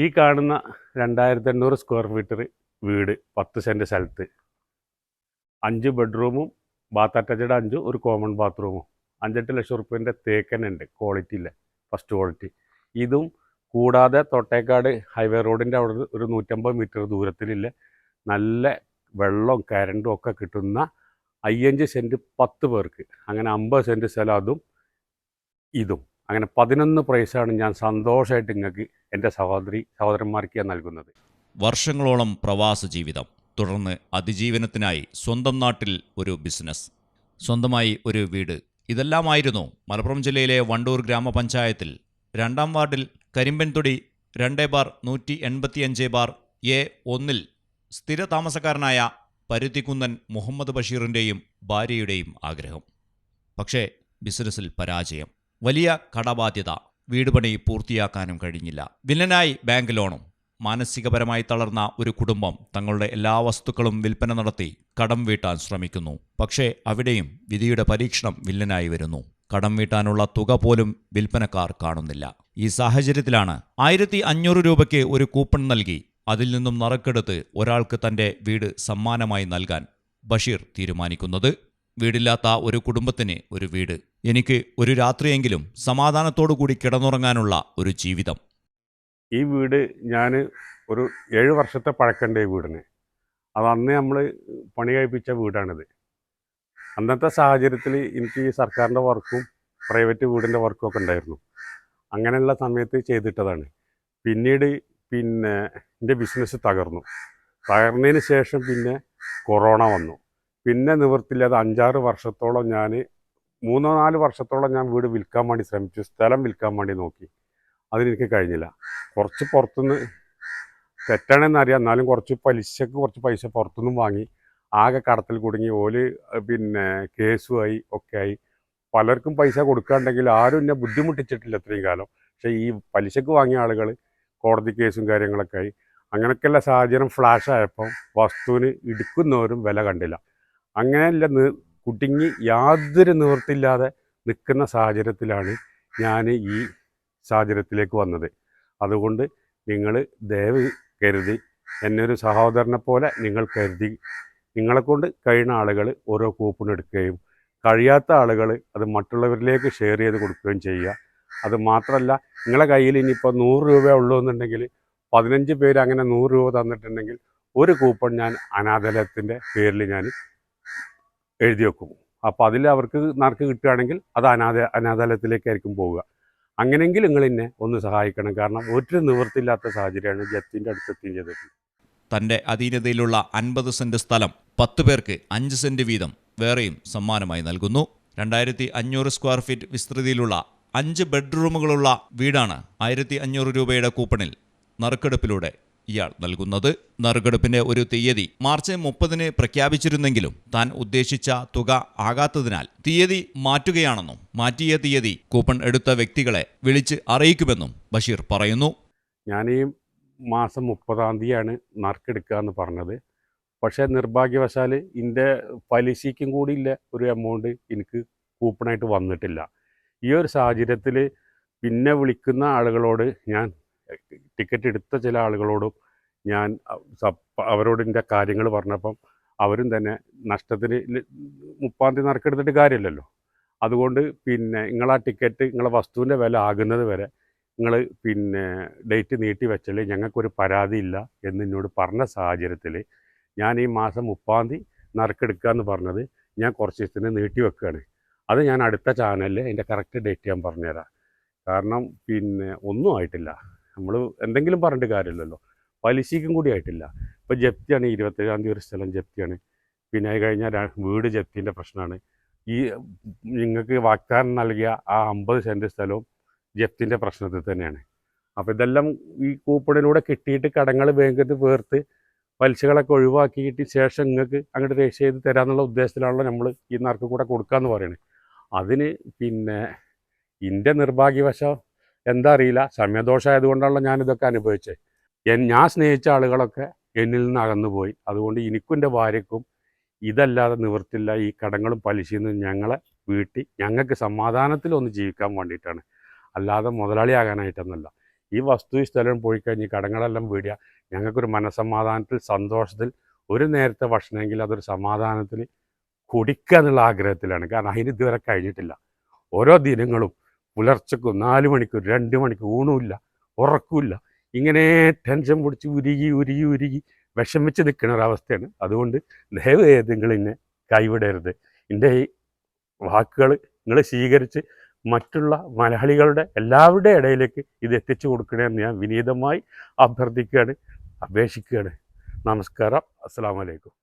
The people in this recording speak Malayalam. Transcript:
ഈ കാണുന്ന രണ്ടായിരത്തി എണ്ണൂറ് സ്ക്വയർ ഫീറ്റർ വീട് പത്ത് സെന്റ് സ്ഥലത്ത്. അഞ്ച് ബെഡ്റൂമും ബാത്ത് അറ്റാച്ച്ഡ് അഞ്ചും ഒരു കോമൺ ബാത്റൂമും അഞ്ചെട്ട് ലക്ഷം റുപ്യന്റെ തേക്കനുണ്ട് ക്വാളിറ്റി ഇല്ല ഫസ്റ്റ് ക്വാളിറ്റി ഇതും കൂടാതെ തൊട്ടേക്കാട് ഹൈവേ റോഡിന്റെ അവിടെ ഒരു നൂറ്റമ്പത് മീറ്റർ ദൂരത്തിലില്ല. നല്ല വെള്ളവും കരണ്ടും ഒക്കെ കിട്ടുന്ന അയ്യഞ്ച് സെന്റ് പത്ത് പേർക്ക് അങ്ങനെ അമ്പത് സെന്റ് സ്ഥലം അതും ഇതും. അങ്ങനെ പതിനൊന്ന് പ്രൈസാണ് ഞാൻ സന്തോഷമായിട്ട് നിങ്ങൾക്ക് എന്റെ സഹോദരി സഹോദരന്മാർക്ക് ഞാൻ നൽകുന്നത്. വർഷങ്ങളോളം പ്രവാസ ജീവിതം തുടർന്ന് അതിജീവനത്തിനായി സ്വന്തം നാട്ടിൽ ഒരു ബിസിനസ് സ്വന്തമായി ഒരു വീട്. ഇതെല്ലാമായിരുന്നു മലപ്പുറം ജില്ലയിലെ വണ്ടൂർ ഗ്രാമപഞ്ചായത്തിൽ. രണ്ടാം വാർഡിൽ കരിമ്പൻതൊടി രണ്ടേ ബാർ നൂറ്റി എൺപത്തിയഞ്ച് ബാർ എ ഒന്നിൽ സ്ഥിര താമസക്കാരനായ പരുത്തിക്കുന്നൻ മുഹമ്മദ് ബഷീറിന്റെയും ഭാര്യയുടെയും ആഗ്രഹം. പക്ഷേ ബിസിനസ്സിൽ പരാജയം. വലിയ കടബാധ്യത വീട് പണി പൂർത്തിയാക്കാനും കഴിഞ്ഞില്ല. വില്ലനായി ബാങ്ക് ലോണും മാനസികപരമായി തളർന്ന ഒരു കുടുംബം തങ്ങളുടെ എല്ലാ വസ്തുക്കളും വിൽപ്പന നടത്തി കടം വീട്ടാൻ ശ്രമിക്കുന്നു. പക്ഷേ അവിടെയും വിധിയുടെ പരീക്ഷണം വില്ലനായി വരുന്നു. കടം വീട്ടാനുള്ള തുക പോലും വിൽപ്പനക്കാർ കാണുന്നില്ല. ഈ സാഹചര്യത്തിലാണ് ആയിരത്തി അഞ്ഞൂറ് രൂപയ്ക്ക് ഒരു കൂപ്പൺ നൽകി അതിൽ നിന്നും നറുക്കെടുത്ത് ഒരാൾക്ക് തന്റെ വീട് സമ്മാനമായി നൽകാൻ ബഷീർ തീരുമാനിക്കുന്നത്. വീടില്ലാത്ത ഒരു കുടുംബത്തിന് ഒരു വീട്. എനിക്ക് ഒരു രാത്രിയെങ്കിലും സമാധാനത്തോടു കൂടി കിടന്നുറങ്ങാനുള്ള ഒരു ജീവിതം. ഈ വീട് ഞാൻ ഒരു ഏഴ് വർഷത്തെ പഴക്കണ്ട വീടിന്. അത് അന്ന് നമ്മൾ പണി കഴിപ്പിച്ച വീടാണിത്. അന്നത്തെ സാഹചര്യത്തിൽ എനിക്ക് ഈ സർക്കാരിന്റെ വർക്കും പ്രൈവറ്റ് വീടിന്റെ വർക്കും ഒക്കെ ഉണ്ടായിരുന്നു. അങ്ങനെയുള്ള സമയത്ത് ചെയ്തിട്ടതാണ്. പിന്നീട് പിന്നെ എന്റെ ബിസിനസ് തകർന്നു. തകർന്നതിന് ശേഷം പിന്നെ കൊറോണ വന്നു. പിന്നെ നിവൃത്തില്ലാതെ അഞ്ചാറ് വർഷത്തോളം ഞാൻ മൂന്നോ നാല് വർഷത്തോളം ഞാൻ വീട് വിൽക്കാൻ വേണ്ടി ശ്രമിച്ചു. സ്ഥലം വിൽക്കാൻ വേണ്ടി നോക്കി. അതിനെനിക്ക് കഴിഞ്ഞില്ല. കുറച്ച് പുറത്തുനിന്ന് തെറ്റാണെന്ന് അറിയാം. എന്നാലും കുറച്ച് പലിശക്ക് കുറച്ച് പൈസ പുറത്തുനിന്നും വാങ്ങി. ആകെ കടത്തിൽ കുടുങ്ങി. ഓൽ പിന്നെ കേസുമായി ഒക്കെ ആയി. പലർക്കും പൈസ കൊടുക്കാണ്ടെങ്കിൽ ആരും എന്നെ ബുദ്ധിമുട്ടിച്ചിട്ടില്ല ഇത്രയും കാലം. പക്ഷേ ഈ പലിശക്ക് വാങ്ങിയ ആളുകൾ കോടതി കേസും കാര്യങ്ങളൊക്കെ ആയി. അങ്ങനെയൊക്കെയുള്ള സാഹചര്യം ഫ്ലാഷ് ആയപ്പോൾ വസ്തുവിന് ഇടുക്കുന്നവരും വില കണ്ടില്ല. അങ്ങനെയല്ല കുടുങ്ങി യാതൊരു നിവൃത്തിയില്ലാതെ നിൽക്കുന്ന സാഹചര്യത്തിലാണ് ഞാൻ ഈ സാഹചര്യത്തിലേക്ക് വന്നത്. അതുകൊണ്ട് നിങ്ങൾ ദയവ് കരുതി എന്നെ ഒരു സഹോദരനെ പോലെ നിങ്ങൾ കരുതി നിങ്ങളെക്കൊണ്ട് കഴിയുന്ന ആളുകൾ ഓരോ കൂപ്പൺ എടുക്കുകയും കഴിയാത്ത ആളുകൾ അത് മറ്റുള്ളവരിലേക്ക് ഷെയർ ചെയ്ത് കൊടുക്കുകയും ചെയ്യുക. അത് മാത്രമല്ല നിങ്ങളെ കയ്യിൽ ഇനിയിപ്പോൾ നൂറ് രൂപ ഉള്ളൂ എന്നുണ്ടെങ്കിൽ പതിനഞ്ച് പേര് അങ്ങനെ നൂറ് രൂപ തന്നിട്ടുണ്ടെങ്കിൽ ഒരു കൂപ്പൺ ഞാൻ അനാഥാലയത്തിന്റെ പേരിൽ ഞാൻ എഴുതി വെക്കും. അപ്പോൾ അതിൽ അവർക്ക് നറുക്ക് കിട്ടുകയാണെങ്കിൽ അത് അനാഥ അനാഥാലയത്തിലേക്കായിരിക്കും പോവുക. അങ്ങനെയെങ്കിൽ നിങ്ങൾ എന്നെ ഒന്ന് സഹായിക്കണം. കാരണം ഒരു നിവൃത്തിയില്ലാത്ത സാഹചര്യമാണ് ജത്തിന്റെ അടുത്തെത്തിയും ചെയ്തിട്ടുള്ളത് തന്റെ അധീനതയിലുള്ള അൻപത് സെന്റ് സ്ഥലം പത്ത് പേർക്ക് അഞ്ച് സെന്റ് വീതം വേറെയും സമ്മാനമായി നൽകുന്നു. രണ്ടായിരത്തി അഞ്ഞൂറ് സ്ക്വയർ ഫീറ്റ് വിസ്തൃതിയിലുള്ള അഞ്ച് ബെഡ്റൂമുകളുള്ള വീടാണ് ആയിരത്തി അഞ്ഞൂറ് രൂപയുടെ കൂപ്പണിൽ നറുക്കെടുപ്പിലൂടെ ഇയാൾ നൽകുന്നത്. നറുക്കെടുപ്പിന്റെ ഒരു തീയതി മാർച്ച് മുപ്പതിന് പ്രഖ്യാപിച്ചിരുന്നെങ്കിലും താൻ ഉദ്ദേശിച്ച തുക ആകാത്തതിനാൽ തീയതി മാറ്റുകയാണെന്നും മാറ്റിയ തീയതി കൂപ്പൺ എടുത്ത വ്യക്തികളെ വിളിച്ച് അറിയിക്കുമെന്നും ബഷീർ പറയുന്നു. ഞാൻ ഈ മാസം മുപ്പതാം തീയതിയാണ് നറുക്കെടുക്കുക എന്ന് പറഞ്ഞത്. പക്ഷേ നിർഭാഗ്യവശാൽ ഇതിന്റെ പലിശയ്ക്കും കൂടി ഇല്ല ഒരു എമൗണ്ട് എനിക്ക് കൂപ്പണായിട്ട് വന്നിട്ടില്ല. ഈ ഒരു സാഹചര്യത്തിൽ പിന്നെ വിളിക്കുന്ന ആളുകളോട് ഞാൻ ടിക്കറ്റ് എടുത്ത ചില ആളുകളോടും ഞാൻ അവരോട് എന്റെ കാര്യങ്ങൾ പറഞ്ഞപ്പം അവരും തന്നെ നഷ്ടത്തിന് മുപ്പാം തീയതി നറുക്കെടുത്തിട്ട് കാര്യമില്ലല്ലോ. അതുകൊണ്ട് പിന്നെ നിങ്ങളാ ടിക്കറ്റ് നിങ്ങളെ വസ്തുവിന്റെ വില ആകുന്നത് വരെ നിങ്ങൾ പിന്നെ ഡേറ്റ് നീട്ടി വെച്ചാൽ ഞങ്ങൾക്കൊരു പരാതിയില്ല എന്ന് എന്നോട് പറഞ്ഞ സാഹചര്യത്തിൽ ഞാൻ ഈ മാസം മുപ്പാം തീയതി നറുക്കെടുക്കുക എന്ന് പറഞ്ഞത് ഞാൻ കുറച്ച് ദിവസത്തിന് നീട്ടി വെക്കുകയാണ് അത് ഞാൻ അടുത്ത ചാനലിൽ അതിന്റെ കറക്റ്റ് ഡേറ്റ് ഞാൻ പറഞ്ഞുതരാം. കാരണം പിന്നെ ഒന്നും ആയിട്ടില്ല. നമ്മൾ എന്തെങ്കിലും പറഞ്ഞിട്ട് കാര്യമില്ലല്ലോ. പലിശയ്ക്കും കൂടി ആയിട്ടില്ല. ഇപ്പോൾ ജപ്തിയാണ് ഇരുപത്തേഴാം തീയതി ഒരു സ്ഥലം ജപ്തിയാണ്. പിന്നെ അത് കഴിഞ്ഞാൽ വീട് ജപ്തിന്റെ പ്രശ്നമാണ് ഈ നിങ്ങൾക്ക് വാഗ്ദാനം നൽകിയ ആ അമ്പത് സെന്റ് സ്ഥലവും ജപ്തിന്റെ പ്രശ്നത്തിൽ തന്നെയാണ്. അപ്പോൾ ഇതെല്ലാം ഈ കൂപ്പണിലൂടെ കിട്ടിയിട്ട് കടങ്ങൾ ബാങ്കിൽ വേർത്ത് പലിശകളൊക്കെ ഒഴിവാക്കിയിട്ട് ശേഷം നിങ്ങൾക്ക് അങ്ങോട്ട് രജിസ്റ്റർ ചെയ്ത് തരാമെന്നുള്ള ഉദ്ദേശത്തിലാണല്ലോ നമ്മൾ ഈ നറുക്ക് കൂടെ കൊടുക്കാമെന്ന് പറയുന്നത് അതിന് പിന്നെ എന്റെ നിർഭാഗ്യവശം എന്താ അറിയില്ല സമയദോഷമായതുകൊണ്ടാണല്ലോ ഞാനിതൊക്കെ അനുഭവിച്ചത് എൻ ഞാൻ സ്നേഹിച്ച ആളുകളൊക്കെ എന്നിൽ നിന്ന് അകന്നുപോയി. അതുകൊണ്ട് എനിക്കും എന്റെ ഭാര്യക്കും ഇതല്ലാതെ നിവർത്തില്ല. ഈ കടങ്ങളും പലിശയിൽ നിന്ന് ഞങ്ങളെ വീട്ടി ഞങ്ങൾക്ക് സമാധാനത്തിലൊന്ന് ജീവിക്കാൻ വേണ്ടിയിട്ടാണ്. അല്ലാതെ മുതലാളിയാകാനായിട്ടൊന്നുമല്ല. ഈ വസ്തു ഈ സ്ഥലം പോയി കഴിഞ്ഞ് കടങ്ങളെല്ലാം വീടുക ഞങ്ങൾക്കൊരു മനസമാധാനത്തിൽ സന്തോഷത്തിൽ ഒരു നേരത്തെ ഭക്ഷണമെങ്കിൽ അതൊരു സമാധാനത്തിൽ കുടിക്കുക എന്നുള്ള ആഗ്രഹത്തിലാണ്. കാരണം അതിന് ഇതുവരെ കഴിഞ്ഞിട്ടില്ല. ഓരോ ദിനങ്ങളും പുലർച്ചക്കും നാല് മണിക്കൂർ രണ്ട് മണിക്കൂർ ഊണുമില്ല ഉറക്കുമില്ല ഇങ്ങനെ ടെൻഷൻ പിടിച്ച് ഉരുകി ഉരുകി ഉരുകി വിഷമിച്ച് നിൽക്കുന്ന ഒരവസ്ഥയാണ്. അതുകൊണ്ട് ദയവ് ചെയ്ത് നിങ്ങൾ എന്നെ കൈവിടരുത്. എന്റെ ഈ വാക്കുകൾ നിങ്ങൾ സ്വീകരിച്ച് മറ്റുള്ള മലയാളികളുടെ എല്ലാവരുടെ ഇടയിലേക്ക് ഇത് എത്തിച്ചു കൊടുക്കണമെന്ന് ഞാൻ വിനീതമായി അഭ്യർത്ഥിക്കുകയാണ് അപേക്ഷിക്കുകയാണ്. നമസ്കാരം. അസ്സാം വലൈക്കും